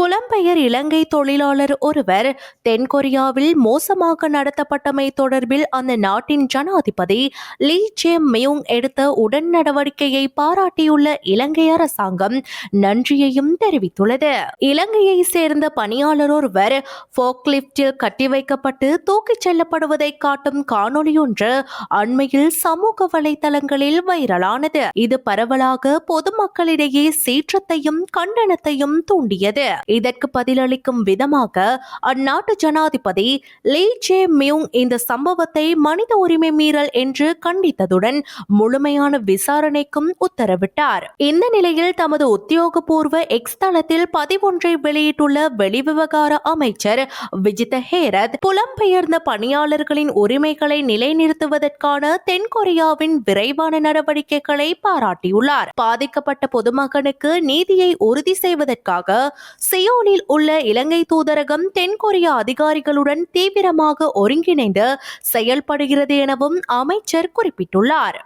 புலம்பெயர் இலங்கை தொழிலாளர் ஒருவர் தென்கொரியாவில் மோசமாக நடத்தப்பட்டமை தொடர்பில் அந்த நாட்டின் ஜனாதிபதி லீ ஜே மியூங் எடுத்த உடன் நடவடிக்கையை பாராட்டியுள்ள இலங்கை அரசாங்கம் நன்றியையும் தெரிவித்துள்ளது. இலங்கையை சேர்ந்த பணியாளர் ஒருவர் போக்லிப்டில் கட்டி வைக்கப்பட்டு தூக்கிச் செல்லப்படுவதை காட்டும் காணொளியொன்று அண்மையில் சமூக வலைதளங்களில் வைரலானது. இது பரவலாக பொதுமக்களிடையே சீற்றத்தையும் கண்டனத்தையும் தூண்டியது. இதற்கு பதிலளிக்கும் விதமாக அந்நாட்டு ஜனாதிபதி லீ ஜே மியூங் இந்த சம்பவத்தை மனித உரிமை மீறல் என்று கண்டித்ததுடன் முழுமையான விசாரணைக்கும் உத்தரவிட்டார். இந்த நிலையில் தமது உத்தியோகபூர்வ எக்ஸ் தளத்தில் பதிவொன்றை வெளியிட்டுள்ள வெளிவிவகார அமைச்சர் விஜித ஹேரத் புலம்பெயர்ந்த பணியாளர்களின் உரிமைகளை நிலைநிறுத்துவதற்கான தென்கொரியாவின் விரைவான நடவடிக்கைகளை பாராட்டியுள்ளார். பாதிக்கப்பட்ட பொதுமகனுக்கு நீதியை உறுதி செய்வதற்காக சியோனில் உள்ள இலங்கை தூதரகம் தென்கொரிய அதிகாரிகளுடன் தீவிரமாக ஒருங்கிணைந்து செயல்படுகிறது எனவும் அமைச்சர் குறிப்பிட்டுள்ளார்.